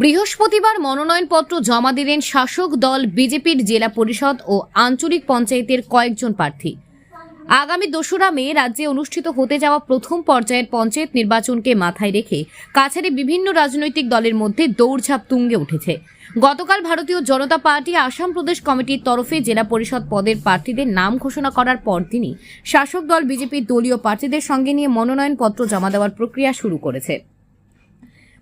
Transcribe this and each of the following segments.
বৃহস্পতিবার মনোনয়নপত্র জমা দিলেন শাসক দল বিজেপির জেলা পরিষদ ও আঞ্চলিক পঞ্চায়েতের কয়েকজন প্রার্থী। আগামী দোসরা মে রাজ্যে অনুষ্ঠিত হতে যাওয়া প্রথম পর্যায়ের পঞ্চায়েত নির্বাচনকে মাথায় রেখে কাছাড়ে বিভিন্ন রাজনৈতিক দলের মধ্যে দৌড়ঝাঁপ তুঙ্গে উঠেছে। গতকাল ভারতীয় জনতা পার্টি আসাম প্রদেশ কমিটির তরফে জেলা পরিষদ পদের প্রার্থীদের নাম ঘোষণা করার পর তিনি শাসক দল বিজেপির দলীয় প্রার্থীদের সঙ্গে নিয়ে মনোনয়নপত্র জমা দেওয়ার প্রক্রিয়া শুরু করেছে।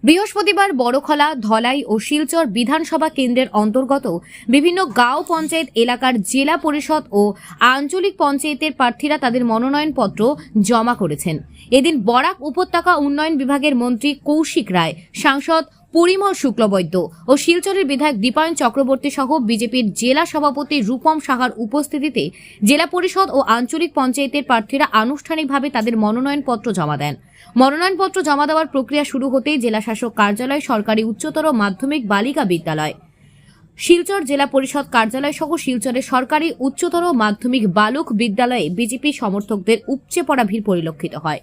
বৃহস্পতিবার বড়খলা, ধলাই ও শিলচর বিধানসভা কেন্দ্রের অন্তর্গত বিভিন্ন গাঁও পঞ্চায়েত এলাকার জেলা পরিষদ ও আঞ্চলিক পঞ্চায়েতের প্রার্থীরা তাদের মনোনয়নপত্র জমা করেছেন। এদিন বরাক উপত্যকা উন্নয়ন বিভাগের মন্ত্রী কৌশিক রায়, সাংসদ পরিমল শুক্লবৈদ্য ও শিলচরের বিধায়ক দীপায়ন চক্রবর্তী সহ বিজেপির জেলা সভাপতি রূপম সাহার উপস্থিতিতে জেলা পরিষদ ও আঞ্চলিক পঞ্চায়েতের প্রার্থীরা আনুষ্ঠানিকভাবে তাদের মনোনয়নপত্র জমা দেন। মনোনয়নপত্র জমা দেওয়ার প্রক্রিয়া শুরু হতেই জেলাশাসক কার্যালয়, সরকারি উচ্চতর মাধ্যমিক, বালিকা বিদ্যালয়, শিলচর জেলা পরিষদ কার্যালয় সহ শিলচরের সরকারি উচ্চতর মাধ্যমিক বালক বিদ্যালয়ে বিজেপি সমর্থকদের উপচে পড়া ভিড় পরিলক্ষিত হয়।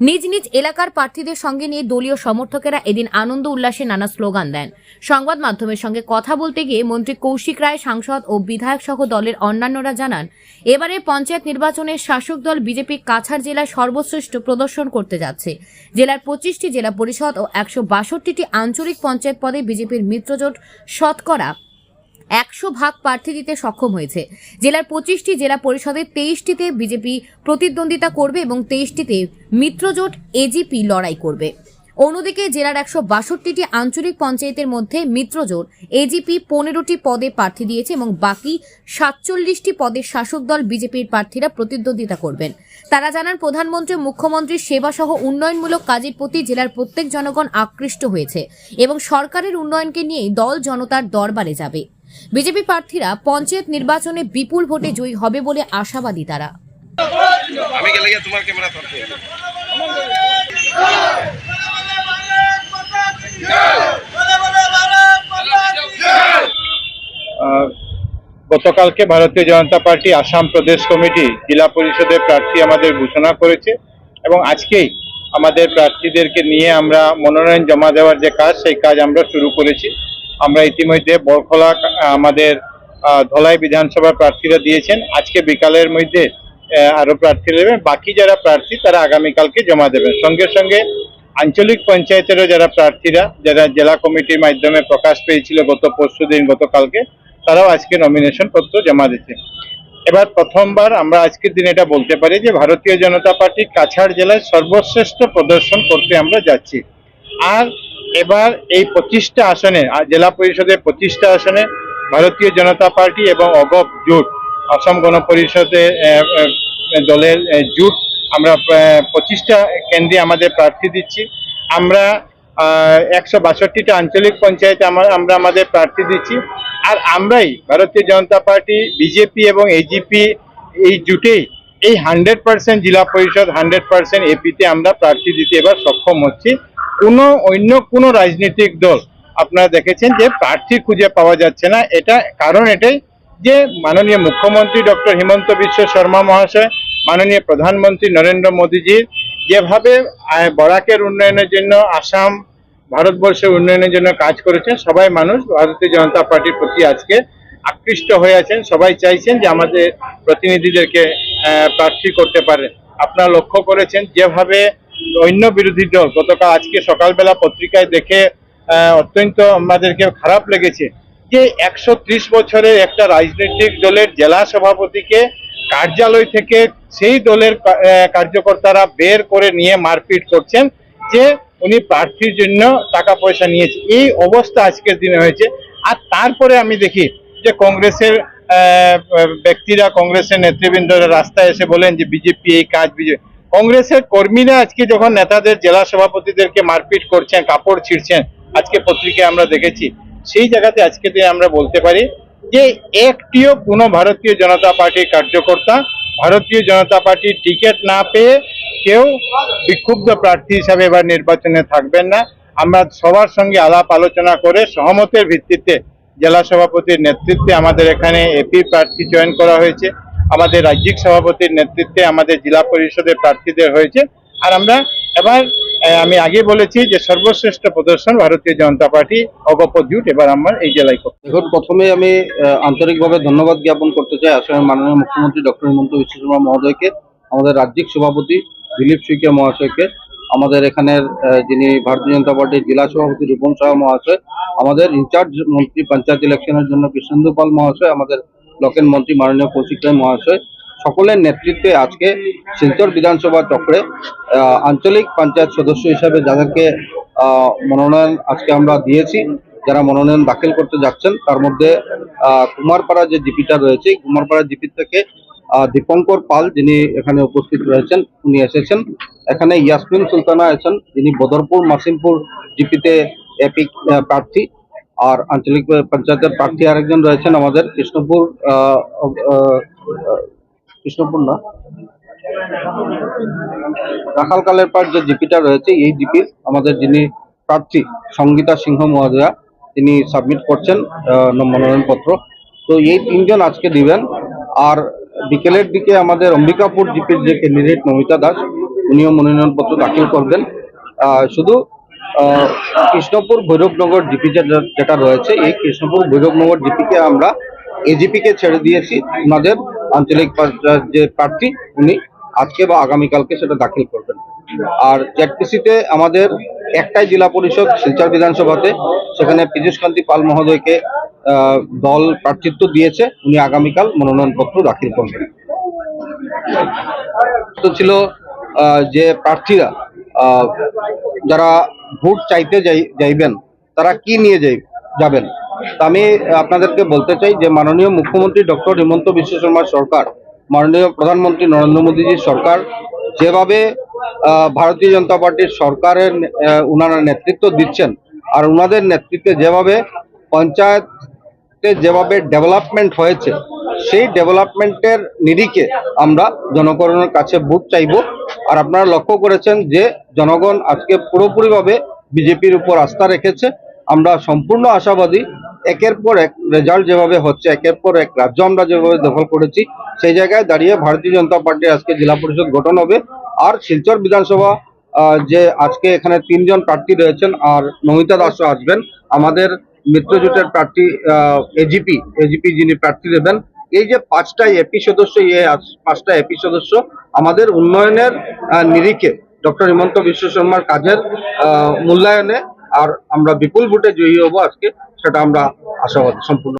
নিজ নিজ এলাকার প্রার্থীদের সঙ্গে নিয়ে দলীয় সমর্থকেরা এদিন আনন্দ উল্লাসে নানা স্লোগান দেন। সংবাদ মাধ্যমের সঙ্গে কথা বলতে গিয়ে মন্ত্রী কৌশিক রায়, সাংসদ ও বিধায়ক সহ দলের অন্যান্যরা জানান, এবারে পঞ্চায়েত নির্বাচনে শাসক দল বিজেপি কাছাড় জেলায় সর্বশ্রেষ্ঠ প্রদর্শন করতে যাচ্ছে। জেলার পঁচিশটি জেলা পরিষদ ও একশো বাষট্টিটি আঞ্চলিক পঞ্চায়েত পদে বিজেপির মিত্রজোট শতকরা একশো ভাগ প্রার্থী দিতে সক্ষম হয়েছে। জেলার পঁচিশটি জেলা পরিষদের তেইশটিতে বিজেপি প্রতিদ্বন্দ্বিতা করবে এবং তেইশটিতে মিত্রজোট এজিপি লড়াই করবে। অন্যদিকে জেলার একশো বাষট্টিটি আঞ্চলিক পঞ্চায়েতের মধ্যে মিত্রজোট এজিপি পনেরোটি পদে প্রার্থী দিয়েছে এবং বাকি সাতচল্লিশটি পদে শাসক দল বিজেপির প্রার্থীরা প্রতিদ্বন্দ্বিতা করবেন। তারা জানান, প্রধানমন্ত্রী মুখ্যমন্ত্রীর সেবাসহ উন্নয়নমূলক কাজের প্রতি জেলার প্রত্যেক জনগণ আকৃষ্ট হয়েছে এবং সরকারের উন্নয়নকে নিয়েই দল জনতার দরবারে যাবে। বিজেপি প্রার্থীরা পঞ্চায়েত নির্বাচনে বিপুল ভোটে জয়ী হবে বলে আশাবাদী তারা। আমি গেলে তোমার ক্যামেরা আহ, গতকালকে ভারতীয় জনতা পার্টি আসাম প্রদেশ কমিটি জেলা পরিষদের প্রার্থী আমাদের ঘোষণা করেছে এবং আজকেই আমাদের প্রার্থীদেরকে নিয়ে আমরা মনোনয়ন জমা দেওয়ার যে কাজ সেই কাজ আমরা শুরু করেছি। আমরা ইতিমধ্যে বরখলা আমাদের ধলাই বিধানসভার প্রার্থীরা দিয়েছেন। আজকে বিকালের মধ্যে আহ, আরও প্রার্থী দেবেন বাকি যারা প্রার্থী তারা আগামীকালকে জমা দেবেন। সঙ্গে সঙ্গে আঞ্চলিক পঞ্চায়েতেরও যারা প্রার্থীরা যারা জেলা কমিটির মাধ্যমে প্রকাশ পেয়েছিল গত পরশু দিন গতকালকে তারাও আজকে নমিনেশন পত্র জমা দিচ্ছে এবার প্রথমবার আমরা আজকের দিন এটা বলতে পারি যে ভারতীয় জনতা পার্টি কাছাড় জেলায় সর্বশ্রেষ্ঠ প্রদর্শন করতে আমরা যাচ্ছি। আর এবার এই পঁচিশটা আসনে জেলা পরিষদের পঁচিশটা আসনে ভারতীয় জনতা পার্টি এবং অগপ জোট অসম গণ পরিষদের আহ, আহ, দলের জোট আমরা পঁচিশটা কেন্দ্রে আমাদের প্রার্থী দিচ্ছি। আমরা একশো বাষট্টিটা আঞ্চলিক পঞ্চায়েতে আমরা আমাদের প্রার্থী দিচ্ছি। আর আমরাই ভারতীয় জনতা পার্টি বিজেপি এবং এজিপি এই জুটেই এই হান্ড্রেড পার্সেন্ট জেলা পরিষদ হান্ড্রেড পার্সেন্ট এপিতে আমরা প্রার্থী দিতে এবার সক্ষম হচ্ছি। কোনো অন্য কোনো রাজনৈতিক দল, আপনারা দেখেছেন যে প্রার্থী খুঁজে পাওয়া যাচ্ছে না। এটা কারণ এটাই যে মাননীয় মুখ্যমন্ত্রী ডক্টর হিমন্ত বিশ্ব শর্মা মহাশয়, মাননীয় প্রধানমন্ত্রী নরেন্দ্র মোদীজির যেভাবে বরাকের উন্নয়নের জন্য, আসাম, ভারতবর্ষের উন্নয়নের জন্য কাজ করেছেন, সবাই মানুষ, ভারতীয় জনতা পার্টির প্রতি আজকে আকৃষ্ট হয়ে আছেন। সবাই চাইছেন যে আমাদের প্রতিনিধিদেরকে প্রার্থী করতে পারে। আপনারা লক্ষ্য করেছেন যেভাবে অন্য বিরোধী দল গতকাল আজকে সকালবেলা পত্রিকায় দেখে অত্যন্ত আমাদেরকে খারাপ লেগেছে যে একশো ত্রিশ বছরের একটা রাজনৈতিক দলের জেলা সভাপতিকে কার্যালয় থেকে সেই দলের কার্যকর্তারা বের করে নিয়ে মারপিট করছেন যে উনি প্রার্থীর জন্য টাকা পয়সা নিয়েছে। এই অবস্থা আজকের দিনে হয়েছে। আর তারপরে আমি দেখি যে কংগ্রেসের ব্যক্তিরা কংগ্রেসের নেতৃবৃন্দরা রাস্তায় এসে বলেন যে বিজেপি এই কাজ বিজেপি কংগ্রেসের কর্মীরা আজকে যখন নেতাদের জেলা সভাপতিদেরকে মারপিট করছেন, কাপড় ছিঁড়ছেন, আজকে পত্রিকায় আমরা দেখেছি, সেই জায়গাতে আজকে আমরা বলতে পারি যে একটিও কোনো ভারতীয় জনতা পার্টির কার্যকর্তা, ভারতীয় জনতা পার্টির টিকিট না পেয়ে কেউ বিক্ষুব্ধ প্রার্থী হিসাবে এবার নির্বাচনে থাকবেন না। আমরা সবার সঙ্গে আলাপ আলোচনা করে সহমতের ভিত্তিতে জেলা সভাপতির নেতৃত্বে আমাদের এখানে এপি প্রার্থী চয়ন করা হয়েছে। আমাদের রাজ্যিক সভাপতির নেতৃত্বে আমাদের জেলা পরিষদের প্রার্থীদের হয়েছে। আর আমরা এবার আমি আগে বলেছি যে সর্বশ্রেষ্ঠ প্রদর্শন ভারতীয় জনতা পার্টি অগপ জুট, এবার আমার এই জেলায় করতে এখন প্রথমে আমি আন্তরিকভাবে ধন্যবাদ জ্ঞাপন করতে চাই আসামের মাননীয় মুখ্যমন্ত্রী ডক্টর হিমন্ত বিশ্ব শর্মা মহোদয়কে, আমাদের রাজ্যিক সভাপতি দিলীপ সুইকিয়া মহাশয়কে, আমাদের এখানের যিনি ভারতীয় জনতা পার্টির জেলা সভাপতি রূপম শাহ মহাশয়, আমাদের ইনচার্জ মন্ত্রী পঞ্চায়েত ইলেকশনের জন্য কৃষ্ণেন্দু পাল মহাশয়, আমাদের ব্লকের মন্ত্রী মাননীয় কৌশিক রায় মহাশয়, সকলের নেতৃত্বে আজকে শিলচর বিধানসভা চক্রে আঞ্চলিক পঞ্চায়েত সদস্য হিসাবে যাদেরকে মনোনয়ন আজকে আমরা দিয়েছি, যারা মনোনয়ন দাখিল করতে যাচ্ছেন, তার মধ্যে কুমারপাড়া যে জিপিটা রয়েছে, কুমারপাড়া জিপি থেকে দীপঙ্কর পাল যিনি এখানে উপস্থিত রয়েছেন, উনি এসেছেন। এখানে ইয়াসমিন সুলতানা আছেন, যিনি বদরপুর মাসিমপুর জিপিতে এপি প্রার্থী। আর আঞ্চলিক পঞ্চায়েতের প্রার্থী আরেকজন রয়েছেন আমাদের কৃষ্ণপুর কৃষ্ণপুর না। রাখালকালের পার যে জিপিটা রয়েছে, এই জিপির আমাদের যিনি প্রার্থী সঙ্গীতা সিংহ মহোদয়া তিনি সাবমিট করছেন মনোনয়নপত্র তো এই তিনজন আজকে দিবেন। আর বিকেলের দিকে আমাদের অম্বিকাপুর জিপির যে ক্যান্ডিডেট নমিতা দাস, উনিও মনোনয়নপত্র দাখিল করবেন। শুধু কৃষ্ণপুর ভৈরবনগর জিপি যেটা- রয়েছে, এই কৃষ্ণপুর ভৈরবনগর জিপিকে আমরা এজিপিকে ছেড়ে দিয়েছি। ওনাদের আঞ্চলিক যে প্রার্থী, উনি আজকে বা আগামীকালকে সেটা দাখিল করবেন। আর জেডপিসিতে আমাদের একটাই জেলা পরিষদ, শিলচর বিধানসভাতে। সেখানে পীযুষ কান্তি পাল মহোদয়কে দল প্রার্থিত্ব দিয়েছে। উনি আগামীকাল মনোনয়নপত্র দাখিল করবেন। তো ছিল যে প্রার্থীরা যারা ভোট চাইতে যাই, যাইবেন, তারা কি নিয়ে যাই, যাবেন? আমি আপনাদেরকে বলতে চাই যে মাননীয় মুখ্যমন্ত্রী ডক্টর হিমন্ত বিশ্ব শর্মার সরকার, মাননীয় প্রধানমন্ত্রী নরেন্দ্র মোদীজির সরকার, যেভাবে ভারতীয় জনতা পার্টির সরকারের উনারা নেতৃত্ব দিচ্ছেন, আর উনাদের নেতৃত্বে যেভাবে পঞ্চায়েতে যেভাবে ডেভেলপমেন্ট হয়েছে সেই ডেভেলপমেন্টের নিরিখে আমরা জনগণের কাছে ভোট চাইব। আর আপনারা লক্ষ্য করেছেন যে জনগণ আজকে পুরোপুরিভাবে বিজেপির উপর আস্থা রেখেছে। আমরা সম্পূর্ণ আশাবাদী, একের পর এক রেজাল্ট যেভাবে হচ্ছে, একের পর এক রাজ্য আমরা যেভাবে দখল করেছি, সেই জায়গায় দাঁড়িয়ে ভারতীয় জনতা পার্টি আজকে জেলা পরিষদ গঠন হবে। আর শিলচর বিধানসভা যে আজকে এখানে তিনজন প্রার্থী রয়েছেন, আর নমিতা দাসও আসবেন। আমাদের মিত্রজোটের প্রার্থী এজিপি এজিপি যিনি প্রার্থী দেবেন এই যে পাঁচটা এপি সদস্য ইয়ে পাঁচটা এপি সদস্য আমাদের উন্নয়নের নিরিখে ডক্টর হিমন্ত বিশ্ব শর্মার কাজের মূল্যায়নে আর আমরা বিপুল ভোটে জয়ী হব আজকে, সেটা আমরা আশাবাদ, সম্পূর্ণ